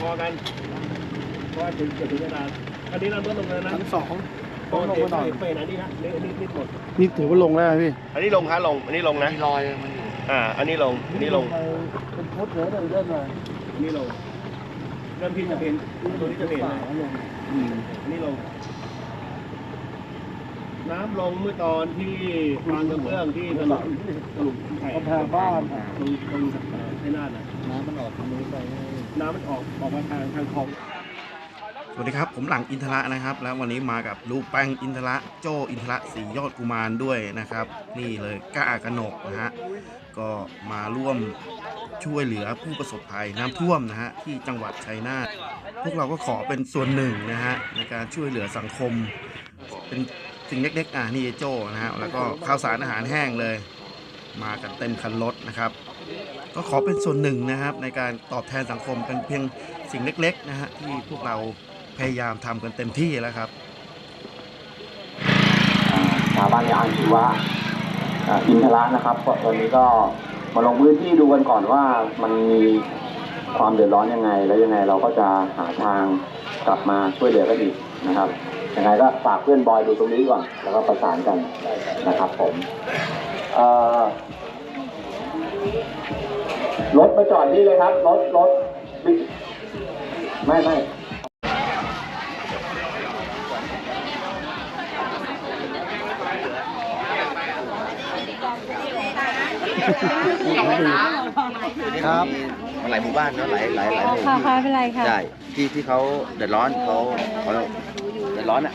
พอกันเพราะว่าถึงจะถึงเวลาอันนี้เราลดลงแล้วนะชั้นสองโอเคไปไปไหนนี่ฮะนี่นี่นี่หมดนี่ถือว่าลงแล้วนะพี่อันนี้ลงฮะลง อันนี้ลงนะมีรอยมันอยู่อ่า อันนี้ลง อันนี้ลงเป็นพุทธเหลือเดินเดินเลยอันนี้ลงเริ่มที่จะเป็นตัวนี้จะเป็นเลยลงอืมอันนี้ลง น้ำลงเมื่อตอนที่วางกระเบื้องที่ถนนถนนไข่กำแพงบ้านตรงตรงเอ่อให้นาดน่ะน้ำมันออกตรงนี้ไป น้ำมันออกออกมาทางทางคลองสวัสดีครับ ผมหลังอินทระนะครับ แล้ววันนี้มากับลูกแป้งอินทระโจอินทระสียอดกุมารด้วยนะครับ นี่เลยกล้ากระหนกนะฮะก็มาร่วมช่วยเหลือผู้ประสบภัยน้ำท่วมนะฮะที่จังหวัดชัยนาทพวกเราก็ขอเป็นส่วนหนึ่งนะฮะในการช่วยเหลือสังคม เป็นสิ่งเล็กๆอะนี่โจนะฮะแล้วก็ข้าวสารอาหารแห้งเลย มากันเต็มคันรถนะครับ ก็ขอเป็นส่วนหนึ่งนะครับ ในการตอบแทนสังคมเป็นเพียงสิ่งเล็ก ๆ นะฮะที่พวกเราพยายามทำกันเต็มที่แล้วครับสถาบันยานชีวะอ่าอินทระนะครับวันนี้ก็มาลงพื้นที่ดูกันก่อนว่ามันมีความเดือดร้อนยังไง แล้วยังไงเราก็จะหาทางกลับมาช่วยเหลือกันอีกนะครับยังไงก็ฝากเพื่อนบอยดูตรงนี้ก่อนแล้วก็ประสานกันนะครับผมเอ่อ รถมาจอดนี่เลยครับ รถรถไม่ไม่ครับมันหลายหมู่บ้านเนาะหลายหลายหลายหมู่ค่ะค่ะไม่เป็นไรค่ะ ใช่ที่ที่เขาเดือดร้อนเขาเขาเดือดร้อนอะ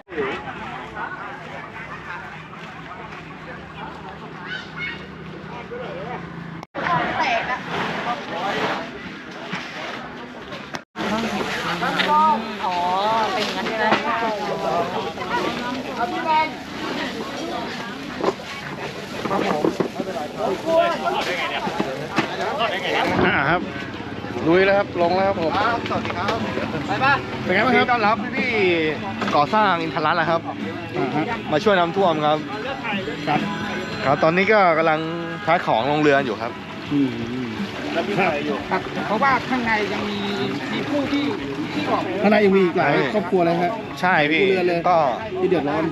ลุยแล้วครับ ลงแล้วครับผมสวัสดีครับเป็นไงบ้างครับต้อนรับพี่ๆก่อสร้างอินทรัตนะครับอ่าฮะมาช่วยน้ำท่วมครับ ครับ ครับ ตอนนี้ก็กำลังท้ายของลงเรืออยู่ครับอืมอืมแล้วพี่ใส่อยู่ครับเพราะว่าข้างในยังมีมีผู้ที่ที่ออกข้างในยังมีอีกหลายใช่ครอบครัวเลยฮะใช่พี่เรือเลยก็ที่เดือดร้อน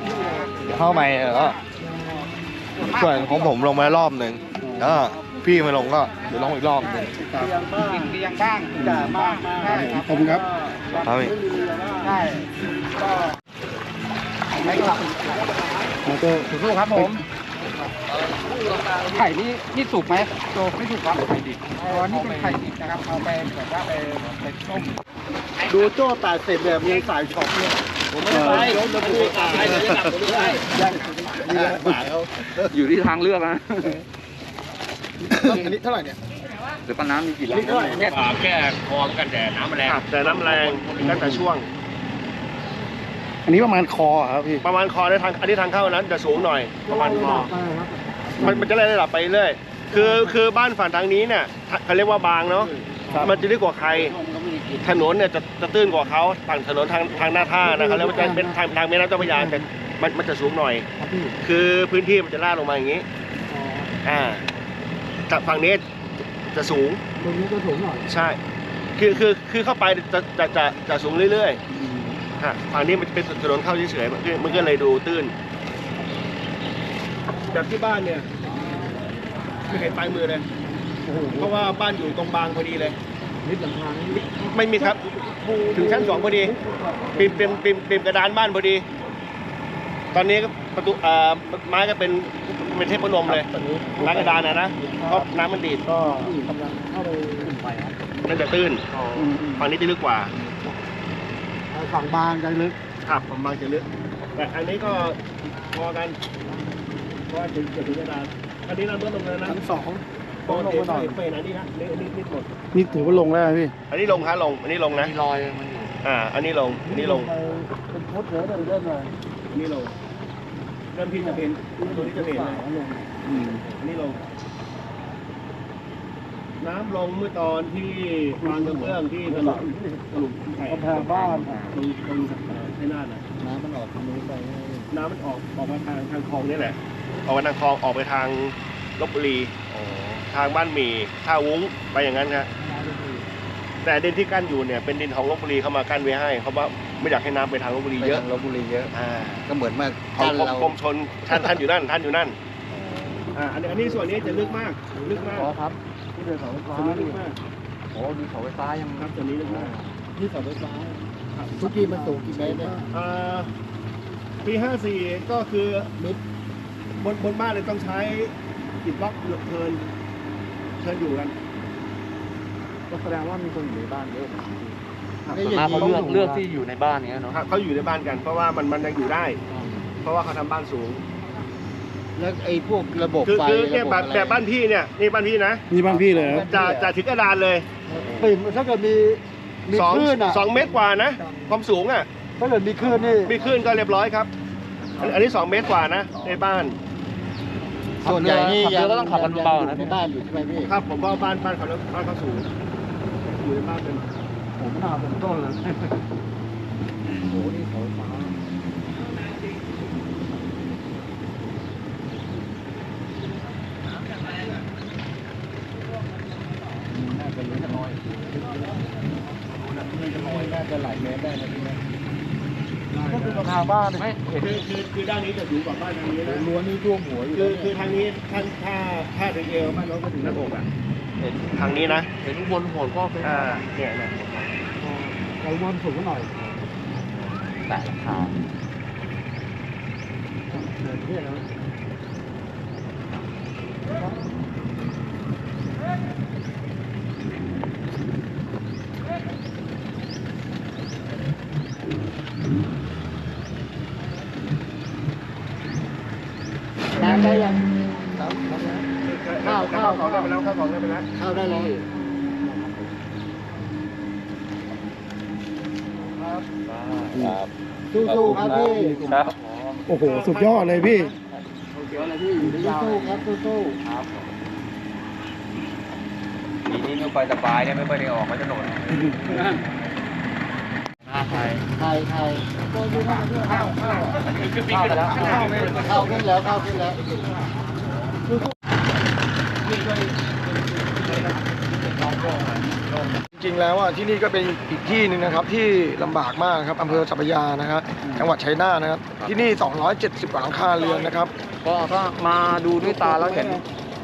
เข้าไปแล้วก็ส่วนของผมลงมารอบหนึ่งแล้ว ก็พี่มาลงก็เดี๋ยวลงอีกรอบหนึ่งครับเรียงบ้างจ่าบ้างใช่ครับขอบคุณครับ ครับพี่ใช่ก็ไม่ครับมอเตอร์สู้ครับผมไข่นี่นี่สุกไหมโจไม่สุกครับไข่ดิบอ๋อนี่เป็นไข่ดิบนะครับเอาไปแบบว่าไปไปต้มดูโจ้ตัดเสร็จแบบยังสายช็อปเนี่ยผมไม่ได้ไปรถระเบิดตายเลยจะดับผมไม่ได้ยังมีแรงฝ่าเขาอยู่ที่ทางเลือกนะ อันนี้เท่าไหร่เนี่ยหรือปลาน้ำมีกี่อันนี้เท่าไหร่เนี่ยแก้คอกันแดดน้ำแรงแต่น้ำแรงตั้งแต่ช่วง อันนี้ประมาณคอครับพี่ประมาณคอในทางอันนี้ทางเข้านั้นจะสูงหน่อยประมาณคอมันมันจะไล่ระดับไปเรื่อยคือคือบ้านฝั่งทางนี้เนี่ยเขาเรียกว่าบางเนาะครับมันจะลึกกว่าใคร ถนนเนี่ยจะจะตื้นกว่าเขาฝั่งถนนทางทางหน้าท่านะครับแล้วมันจะเป็นทางทางแม่น้ำเจ้าพระยาแต่มันมันจะสูงหน่อย คือพื้นที่มันจะลาดลงมาอย่างนี้ อ่า แต่ฝั่งนี้จะสูง ตรงนี้ก็สูงหน่อยใช่ คือคือคือเข้าไปจะจะจะจะสูงเรื่อยๆฮะฝั่งนี้มันเป็นถนนเข้าเฉยๆมันก็มันก็เลยดูตื้นจากที่บ้านเนี่ยไม่เห็นปลายมือเลยเพราะว่าบ้านอยู่ตรงบางพอดีเลย นิดหลังคานี่ไม่มีครับ ถึงชั้นสองพอดีปิมปิมปิมปิมกระดานบ้านพอดี ตอนนี้ก็ประตูเอ่อไม้ก็เป็นเป็นเทพนมเลยตอนนี้ไม้กระดานนะนะเพราะน้ำมันดีดก็กำลังเข้าไปขึ้นไปครับนั่นจะตื้นอืมอืมฝั่งนี้จะลึกกว่าฝั่งบางจะลึกครับผมบางจะลึก แต่อันนี้ก็พอกันเพราะว่าถึงจะถึงเวลาอันนี้เราลดลงแล้วนะชั้นสองปกติไปไปไหนนี่ฮะนี่นี่นี่หมดนี่ถือว่าลงแล้วนะพี่ อันนี้ลงฮะลง อันนี้ลงนะมีรอยมันอยู่อ่า อันนี้ลง อันนี้ลงเป็นพุทธเหลือเดินเดินเลย อันนี้ลงเริ่มที่จะเป็นตัวนี้จะเป็นเลยลงอืมอันนี้ลงน้ำลงเมื่อตอนที่วางกระเบื้องที่ถนนถนนไข่กำแพงบ้านตรงตรงเอ่อให้นาดน่ะ น้ำมันออกตรงนี้ไปน้ำมันออกออกมาทางทางคลองนี่แหละ ออกมาทางคลองออกไปทางลบบุรีทางบ้านหมี่ท่าวุ้งไปอย่างนั้นครับแต่ดินที่กั้นอยู่เนี่ยเป็นดินของลบบุรีเข้ามากั้นไว้ให้เขาว่า ไม่อยากให้น้ำไปทางลบบุรีเยอะลบบุรีเยอะอ่าก็เหมือนมาของกั้นกรมเรากรมชนท่านท่านอยู่นั่นท่านอยู่นั่นอ่าอันนี้อันนี้ส่วนนี้จะลึกมากลึกมากอ๋อครับที่เดินเสาไฟฟ้าส่วนนี้ลึกมากโอ้มีเสาไฟฟ้ายังครับส่วนนี้ลึกมากที่เสาไฟฟ้าทุกทีมันสูงกี่เมตรเนี่ยอ่าปี54ก็คือมิดบนบนบ้านเลยต้องใช้อิฐบล็อกเทินเทินอยู่กันก็แสดงว่ามีคนอยู่ในบ้านเยอะ มาเขาเลือกเลือกที่อยู่ในบ้านเนี้ยเนาะครับเขาอยู่ในบ้านกัน เพราะว่ามันมันยังอยู่ได้ เพราะว่าเขาทำบ้านสูง แล้วไอ้พวกระบบคือไฟคือเนี่ยระแบบอะไรแบบบ้านพี่เนี่ยนี่บ้านพี่นะมีบ้านพี่เลยจะจะถึงกระดานเลยปิ่มถ้าเกิดมีมีสองคลื่นอะสองเมตรกว่านะ ความสูงอะถ้าเกิดมีคลื่นนี่มีคลื่นก็เรียบร้อยครับ อันอันนี้สองเมตรกว่านะในบ้าน ส่วนใหญ่นี่ยังก็ต้องขับกันเบาๆนะ ในบ้านอยู่ใช่ไหมพี่ ครับผมว่าบ้านบ้านเขาแล้วบ้านเขาสูงอยู่ในบ้านเป็น ผมหน้าผมต้นเลยโอ้นี่เสาฟ้าน่าจะลึกน้อยน่าจะหลเมตรได้นะพี่นะก็คือทางบ้านไม่เห็นคือคือคือด้านนี้จะสูงกว่าบ้านทางนี้นะรั้วนี่ท่วมหัวอยู่คือคือทางนี้ท่านถ้าถ้าถึงเอวบ้านเราก็ถึงหน้าอกอะเห็นทางนี้นะเห็นบนโหดก็เป็นอ่าเนี่ยเนะ ไอ้บนสูงหน่อยแต่ราคาเดินเที่ยวนะน้ำได้ยังข้าวข้าวของได้ไปแล้วข้าวของได้ไปแล้วเข้าได้เลย สู้ๆครับพี่ครับโอ้โห สุดยอดเลยพี่ สู้ๆครับสู้ปีนี้ไม่ค่อยสบายเนี่ยไม่ค่อยได้ออกมาถนนๆไทยไทยเข้าไปแล้วเข้าขึ้นแล้วเข้าขึ้นแล้ว จริงแล้วอะที่นี่ก็เป็นอีกที่หนึ่งนะครับที่ลำบากมากครับอำเภอสัพพยานะครับจังหวัดชัยนาทนะครับ ที่นี่ 270 กว่าหลังคาเรือนนะครับ ก็ก็มาดูด้วยตาแล้วเห็น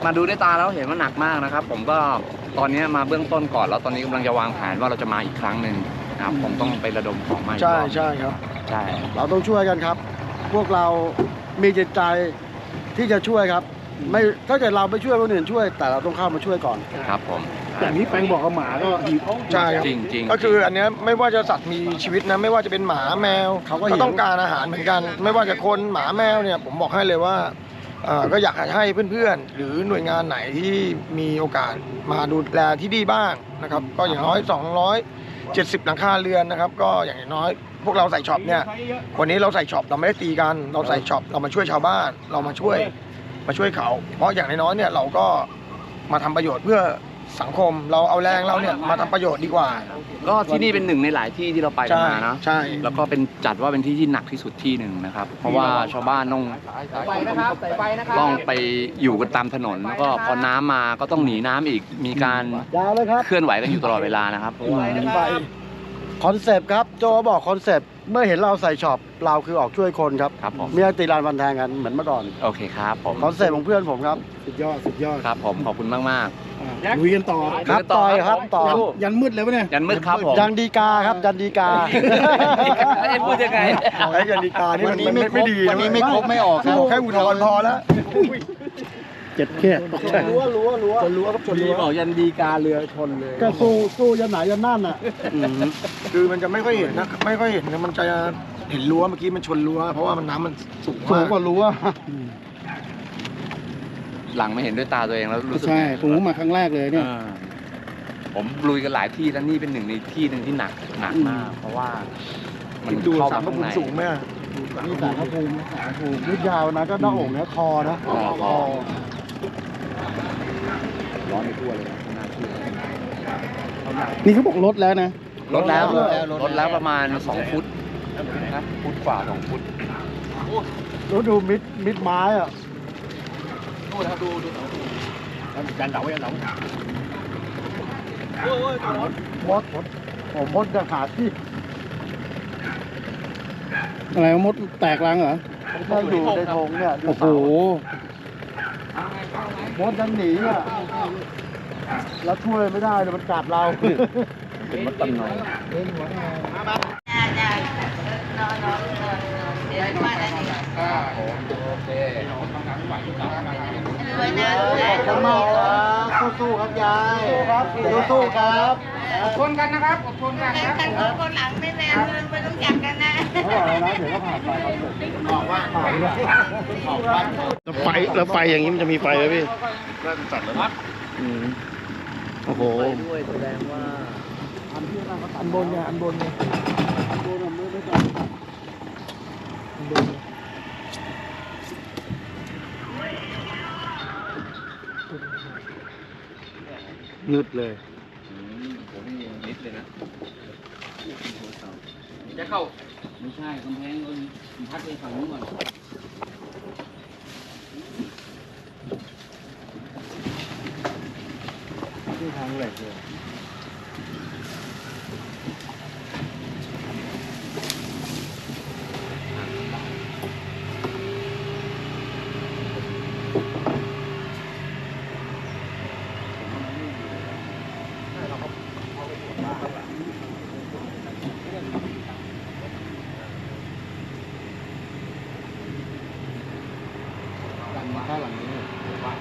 มาดูด้วยตาแล้วเห็นว่าหนักมากนะครับ ผมก็ตอนนี้มาเบื้องต้นก่อนแล้วตอนนี้กำลังจะวางแผนว่าเราจะมาอีกครั้งหนึ่งนะครับผมต้องไประดมของมาอีกใช่รอบใช่ครับ ใช่เราต้องช่วยกันครับ พวกเรามีจิตใจที่จะช่วยครับ ไม่ถ้าเกิดเราไม่ช่วยคนอื่นช่วย แต่เราต้องเข้ามาช่วยก่อนครับผม อย่างนี้แปงบอกกับหมาก็หิวใช่ครับจริงจริงก็คืออันเนี้ยไม่ว่าจะสัตว์มีชีวิตนะไม่ว่าจะเป็นหมาแมวเขาก็หิวก็ต้องการอาหารเหมือนกัน ไม่ว่าจะคนหมาแมวเนี่ยผมบอกให้เลยว่าเอ่อก็อยากให้เพื่อนๆ หรือหน่วยงานไหนที่มีโอกาสมาดูแลที่ดีบ้างนะครับ ก็อย่างน้อย 270 หลังคาเรือนนะครับ ก็อย่างน้อยพวกเราใส่ช็อปเนี่ยวันนี้เราใส่ช็อปเราไม่ได้ตีกัน เราใส่ช็อปเรามาช่วยชาวบ้าน เรามาช่วยมาช่วยเขา เพราะอย่างน้อยๆเนี่ยเราก็มาทำประโยชน์เพื่อ สังคมเราเอาแรงเราเนี่ยมาทำประโยชน์ดีกว่า ก็ที่นี่เป็นหนึ่งในหลายที่ที่เราไปกันมาเนาะใช่แล้วก็เป็นจัดว่าเป็นที่ที่หนักที่สุดที่หนึ่งนะครับ เพราะว่าชาวบ้านต้องไปนะครับไปนะครับต้องไปอยู่กันตามถนนแล้วก็พอน้ำมาก็ต้องหนีน้ำอีกมีการยาวเลยครับเคลื่อนไหวกันอยู่ตลอดเวลานะครับ ไปคอนเซปต์ครับโจบอกคอนเซปต์เมื่อเห็นเราใส่ช็อปเราคือออกช่วยคนครับครับผมมีตีรานวันแทงกันเหมือนเมื่อก่อนโอเคครับผมคอนเซปต์ของเพื่อนผมครับ สุดยอดสุดยอด ครับผมขอบคุณมากมาก ลุยกันต่อๆครับต่อยครับต่อสู้ยันมืดเลยวะเนี่ยยันมืดครับผมยันดีกาครับยันดีกาไอ้พูดยังไงไอ้ยันดีกานี่มันมันไม่ไม่ดีวันนี้ไม่ครบไม่ออกครับแค่อุทธรณ์พอแล้วเจ็ดแค่ตกใจรั้วรั้วรั้วชนรั้วครับชนรั้วบอกยันดีกาเรือชนเลยก็สู้สู้ยันไหนยันนั่นอะคือมันจะไม่ค่อยเห็นนะไม่ค่อยเห็นนะมันจะเห็นรั้วเมื่อกี้มันชนรั้วเพราะว่ามันน้ำมันสูงสูมางกกว่ารั้ว หลังไม่เห็นด้วยตาตัวเองแล้วรู้สึกใช่ผมมาครั้งแรกเลยเนี่ยเออผมลุยกันหลายที่แล้วนี่เป็นหนึ่งในที่หนึ่งที่หนักหนักมาก เพราะว่ามันดูเข้าสามมาพระข้างภูใน มิสูงไหมอะนี่สารพระภูมิสารพระภูมิยืดยาวนะก็หน้าอกนะคอนะคอคอ ร้อนไปทั่วเลยน่าเชื่อนี่เขาบอกลดแล้วนะ ลดแล้วลดแล้ว ลดแล้วประมาณสองฟุตนะฟุตกว่าสองฟุต แล้วดูมิดมิดไม้อะ ดูนะครับดูดูยันเสายันเสามดมดผมมดจะหาที่อะไรมดแตกรังเหรอไม่อยู่ในธงเนี่ยโอ้โหมดยังหนีอะแล้วช่วยไม่ได้เลยมันกัดเรามันตันหน่อยจ้าจ้านอนเดี๋ยวมาได้ดีโอเค วยนะรวยขอบคุณมากครับสู้ๆครับยายสู้ๆครับอดทนกันนะครับอดทนกันนะขันคนหลังไม่แน่ไม่ต้องจับกันนะเรนะเดี๋ยวก็ผ่านไปครับอกว่าไปแล้วไฟแล้วไฟอย่างนี้มันจะมีไฟไหมพี่น่าจะจัดแล้วนะอืมโอ้โหอันบนเนี่ยอันบนเนี่ยอันบนเนี่ยไม่ไม่ต้องอันบน เนี่ยมืดเลยผมนี่ยังนิดเลยนะจะเข้า ไม่ใช่กำแพงมันพัดไปฝั่งนู้นก่อนที่ทางเหล็กเลย กันมาข้างหลังนี้ว่า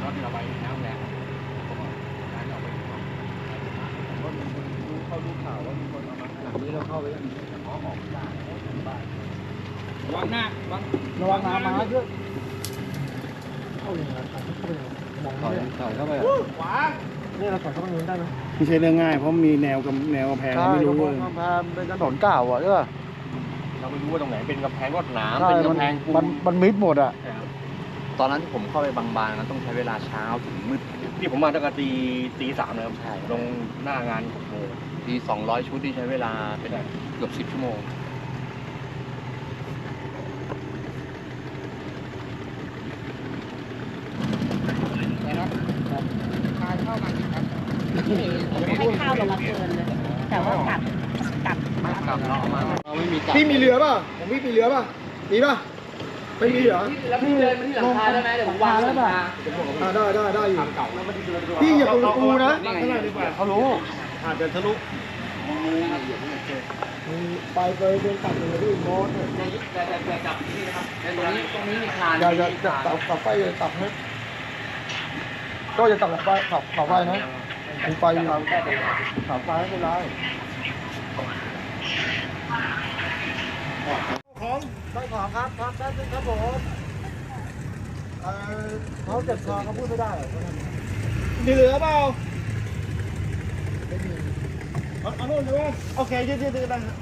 ตอนที่เราไปน้ำแรงน้ำเราไปเขาดูข่าวว่ามีคนเอามาหลังนี้เราเข้าไปยังอ๋อออกได้วาง หน้าวางระวังน้ำมาเยอะเข้าอย่างไรมองไม่ได้ถอยเข้าไปนี่เราถอยเข้าไปนู้นได้ไหมไม่ใช่เรื่องง่ายเพราะมีแนวกับแนวกำแพงไม่รู้เลยกำแพงเป็นถนนเก่าอะใช่ป่ะเราไม่รู้ว่าตรงไหนเป็นกำแพงรวดหนามใช่เป็นมันกำแพงปูมันนมันมิดหมดอะ ตอนนั้นที่ผมเข้าไปบางบานนั้นต้องใช้เวลาเช้าถึงมืดที่ผมมาตั้งแต่ตีตีสามนะครับลงหน้างานหกโมงทีสองร้อยชุดที่ใช้เวลาเป็นเกือบสิบ10ชั่วโมง ให้ข้าว ลงมาเกินเลย แต่ว่ากลับกลับ พี่มีเรือป่ะผมพี่มีเรือป่ะมีป่ะไม่มีเหรอแล้วพี่เดินมาที่หลังคาได้ไหมเดี๋ยวผมวางแล้วป่ะอ่าได้ได้ได้อยู่พี่อย่าตรงกูนะเขารู้อาจจะทะลุไปไปเดินตัดเลยพี่โมดเนี่ยแต่แต่แต่จับนี่นะครับแต่ตรงนี้ตรงนี้มีคานอย่าอย่าอย่าตับตับไฟอย่าตับนะก็จะตับไฟตับตับไฟนะ มีไฟอยู่ถามฟ้าไม่เป็นไรของได้ของครับครับได้ครับผมเออเขาเจ็บคอเขาพูดไม่ได้เหรอมีเหลือเปล่าเอาเอาโน่นใช่ไหมโอเคยืดยืดยืดได้ฮะ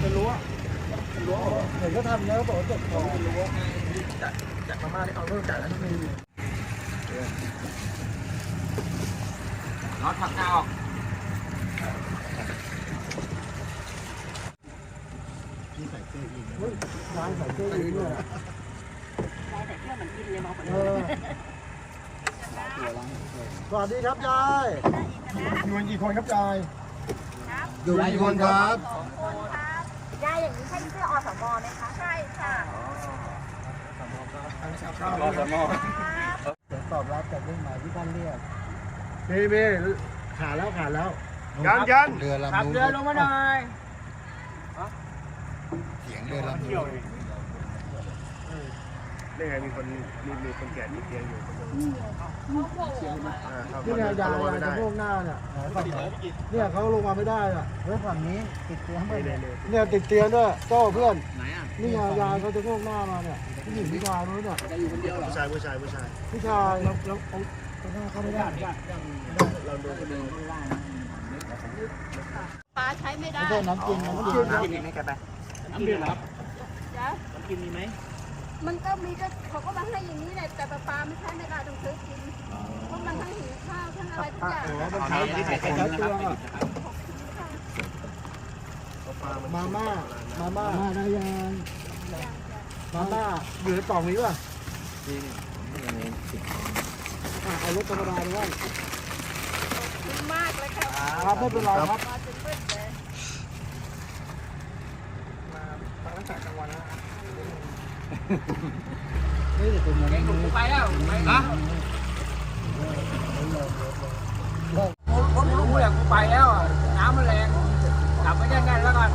เป็นรั้วเห็นเขาทำแล้วบอกว่าเจ็บคอจากมาม่านี่เอาเรื่องจ่ายแล้วนี่มี น็อตผักกาออกร้านใส่เสื้อยืดด้วยเออสวัสดีครับยายอยู่กันกี่คนครับยายอยู่กี่คนครับได้อย่างนี้ใช่เสื้ออสมไหมคะใช่ค่ะเดี๋ยวตอบรับจากเรื่องหมายที่ท่านเรียก มีมีขาแล้วขาแล้วยันยันเรือลำขับนู้นเรือลงมาหน่อยเสียงเรือลำนู้นนี่ไงมีคนมีมีคนแก่ติดเตียงอยู่คนหนึงอ่าเขานี่ไงยายเขาลงมายายไม่จะได้โงกหน้าเนี่ยไหนฝั่งไหนเนี่ยเขาลงมาไม่ได้อะเฮ้ยฝั่งนี้ติดเตียงไปเนี่ยเนี่ยติดเตียงด้วยโจ้เพื่อนไหนอะนี่ไงยายเขาจะโงกหน้ามาเนี่ยผู้หญิงผู้ชายนู้นเนี่ยจะอยู่คนเดียวเหรอผู้ชายผู้ชายผู้ชายผู้ชายแล้วแล้ว ปลาใช้ไม่ได้ไม่ใช่น้ำกินน้ำกินน้ำกินน้ำเดือดครับจ้ะน้ำกินมีไหมมันก็มีก็เขาก็มาให้อย่างนี้แหละแต่ปลาปลาไม่ใช่ไม่ได้ต้องซื้อกินเพราะมันทั้งหิวข้าวทั้งอะไรทุกอย่างมันใช้ใช้ตัวมาม่ามาม่ามาได้ยังมาม่าอยู่ในกล่องนี้ป่ะ อะเอารถธรรมดาด้วยดีมากเลยครับครับไม่เป็นไรครับมาจนมืดเลยมาตั้งแต่กลางวันนะนี่เป็นมันผมไปแล้วไปนะผมรู้แหละกูไปแล้วอะน้ำมันแรงกลับไปแน่นๆแล้วกัน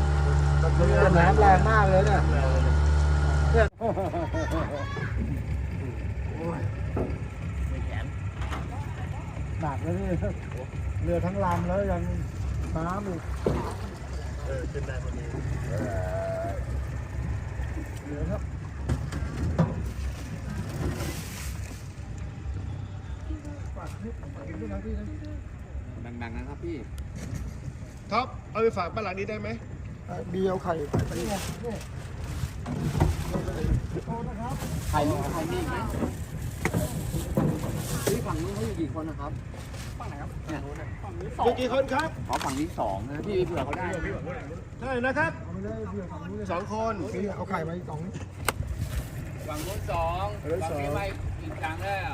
น้ำแรงมากเลยเนี่ยเนี่ย หนักแล้วนี่เรือทั้งลำแล้วยังน้ำอีกเออเรือครับดังๆนะครับพี่ท็อปเอาไปฝากบ้านหลังนี้ได้ไหมเบียวไข่ไปไปใครมีใครมีอีกไหมที่ ฝั่งนู้นเขาอยู่กี่คนนะครับฝั่งไหนครับเนี่ยมีกี่คนครับขอฝั่งนี้สองนะพี่เผื่อเขาได้นะใช่นะครับเอาไปเลยเบียวฝั่งนู้นเลยสองคนพี่เอาไข่มาอีกสองฝั่งนู้นสองฝั่งนี้ไปอีกหลังแล้ว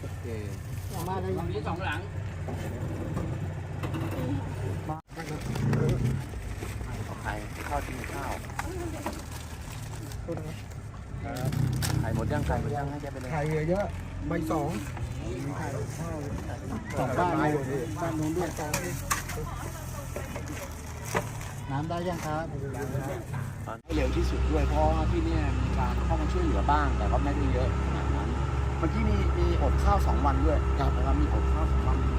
โอเคฝั่งนี้สองหลังไข่ข้าวกินข้าวไข่หมดยังไข่หมดยังให้แกไปเลยไข่เยอะ ใบสองสองบ้านเลยบ้านนู้นด้วยน้ำได้ยังครับให้เร็วที่สุดด้วยเพราะว่าที่เนี่ยมีการเข้ามาช่วยเหลือบ้างแต่ก็ไม่ได้เยอะขนาดนั้นเมื่อกี้มีมีอดข้าวสองวันด้วยนะครับแล้วก็มีอดข้าวสองวันมี